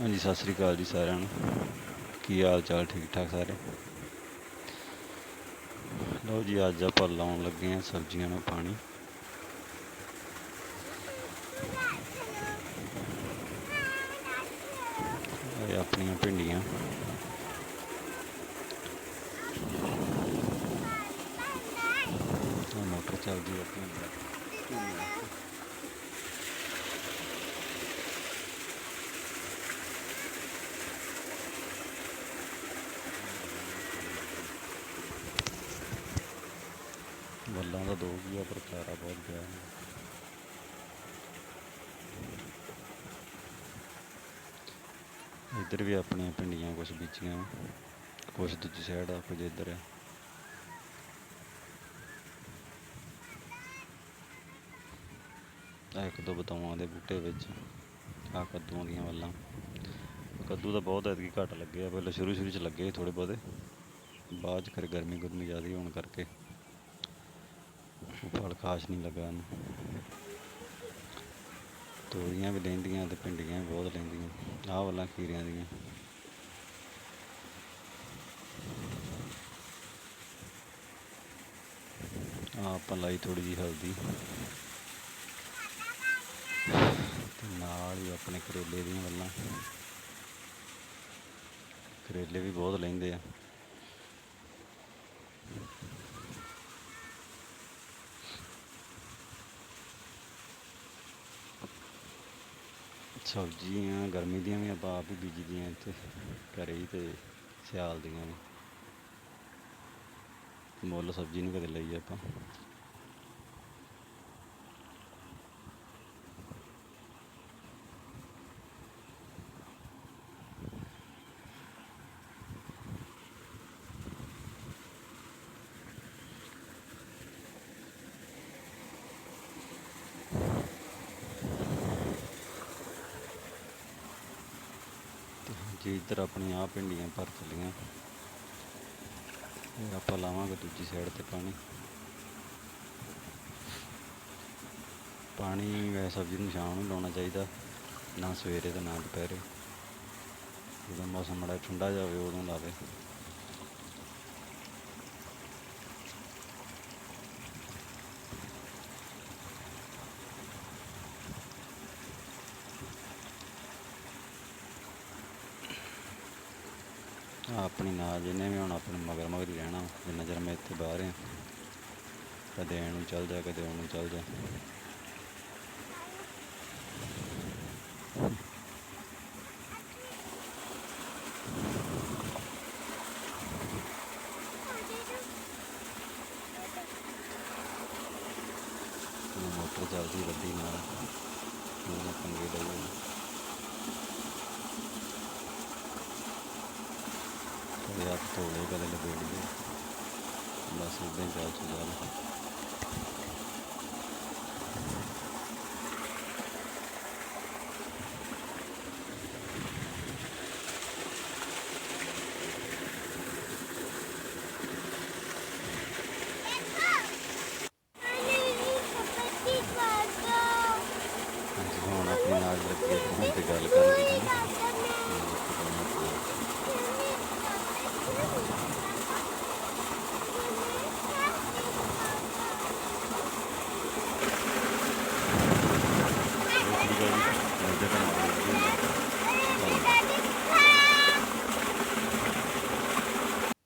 ਹਾਂਜੀ, ਸਤਿ ਸ੍ਰੀ ਅਕਾਲ ਜੀ ਸਾਰਿਆਂ ਨੂੰ। ਕੀ ਹਾਲ ਚਾਲ? ਠੀਕ ਠਾਕ ਸਾਰੇ? ਲਓ ਜੀ, ਅੱਜ ਆਪਾਂ ਲਾਉਣ ਲੱਗੇ ਹਾਂ ਸਬਜ਼ੀਆਂ ਨੂੰ ਪਾਣੀ। ਇਹ ਆਪਣੀਆਂ ਭਿੰਡੀਆਂ। ਆਹ ਮੋਟਰ ਚੱਲਦੀ ਆਪਣੀ। ਵੱਲਾਂ ਦਾ ਦੋ ਵੀ ਆ, ਪਰ ਚਾਰਾ ਬਹੁਤ ਗਿਆ। ਇੱਧਰ ਵੀ ਆਪਣੀਆਂ ਭਿੰਡੀਆਂ ਕੁਛ ਬੀਜੀਆਂ ਕੁਛ ਦੂਜੀ ਸਾਈਡ ਆ, ਕੁਝ ਇੱਧਰ ਆ। ਆਹ ਇੱਕ ਦੋ ਬਤਾਵਾਂ ਦੇ ਬੂਟੇ ਵਿੱਚ ਆ ਕੱਦੂਆਂ ਦੀਆਂ ਵੱਲਾਂ ਕੱਦੂ ਤਾਂ ਬਹੁਤ ਐਤਕੀ ਘੱਟ ਲੱਗੇ ਆ, ਪਹਿਲਾਂ ਸ਼ੁਰੂ ਸ਼ੁਰੂ ਚ ਲੱਗੇ ਥੋੜੇ ਬਹੁਤੇ। ਬਾਅਦ ਚ ਫਿਰ ਗਰਮੀ ਗੁਰਮੀ ਜ਼ਿਆਦਾ ਹੋਣ ਕਰਕੇ ਖਾਸ ਨਹੀਂ ਲੱਗਾ ਇਹਨੂੰ। ਤੋਰੀਆਂ ਵੀ ਲੈਂਦੀਆਂ ਤੇ ਭਿੰਡੀਆਂ ਵੀ ਬਹੁਤ ਲੈਂਦੀਆਂ। ਆਹ ਵੱਲਾਂ ਖੀਰਿਆਂ ਦੀਆਂ। ਆਹ ਆਪਾਂ ਲਾਈ ਥੋੜੀ ਜਿਹੀ ਹਲਦੀ। ਤੇ ਨਾਲ ਹੀ ਆਪਣੇ ਕਰੇਲੇ ਦੀਆਂ ਵੱਲਾਂ। ਕਰੇਲੇ ਵੀ ਬਹੁਤ ਲੈਂਦੇ ਆ। ਸਬਜ਼ੀਆਂ, ਗਰਮੀ ਦੀਆਂ ਵੀ ਆਪਾਂ ਆਪ ਹੀ ਬੀਜਦੀਆਂ ਇੱਥੇ, ਘਰੇ ਹੀ ਤੇ ਸਿਆਲ ਦੀਆਂ ਵੀ। ਮੁੱਲ ਸਬਜ਼ੀ ਨਹੀਂ ਕਦੇ ਲਈ ਆਪਾਂ। ਤੇ ਇੱਧਰ ਆਪਣੀਆਂ ਆਹ ਭਿੰਡੀਆਂ ਭਰ ਚੱਲੀਆਂ। ਇਹ ਆਪਾਂ ਲਾਵਾਂਗੇ ਦੂਜੀ ਸਾਈਡ ਤੇ ਪਾਣੀ। ਪਾਣੀ ਵੈਸੇ ਸਬਜ਼ੀ ਨੂੰ ਸ਼ਾਮ ਨੂੰ ਲਾਉਣਾ ਚਾਹੀਦਾ, ਨਾ ਸਵੇਰੇ ਤੇ ਨਾ ਦੁਪਹਿਰੇ। ਜਦੋਂ ਮੌਸਮ ਬੜਾ ਠੰਡਾ ਜਾਵੇ, ਉਦੋਂ ਲਾਵੇ। ਆਪਣੀ ਨਾਲ ਜਿਹਨੇ ਵੀ ਹੁਣ ਆਪਣੇ ਮਗਰ ਮਗਰ ਹੀ ਰਹਿਣਾ ਜਿੰਨਾ ਚਿਰ ਮੈਂ ਇੱਥੇ ਬਾਹਰ ਆ, ਕਦੇ ਐਂ ਚੱਲ ਜਾ, ਕਦੇ ਉਹਨੂੰ ਚੱਲ ਜਾ। ਮੋਟਰ ਚੱਲਦੀ ਵੱਡੀ ਨਾਲ ਉਹਨਾਂ ਪੰਗੇ ਲਈ ਕਦੇ ਹੱਥ ਧੋਣੇ ਕਦੇ ਲਬੇੜੀਏ ਬਸ ਇਦਾਂ ਹੀ ਚੱਲ ਚੁੱਕਾ ਹੈ ਹੁਣ ਆਪਣੀ ਨਾਲ ਲੱਗੇ ਤੇ ਗੱਲ ਕਰ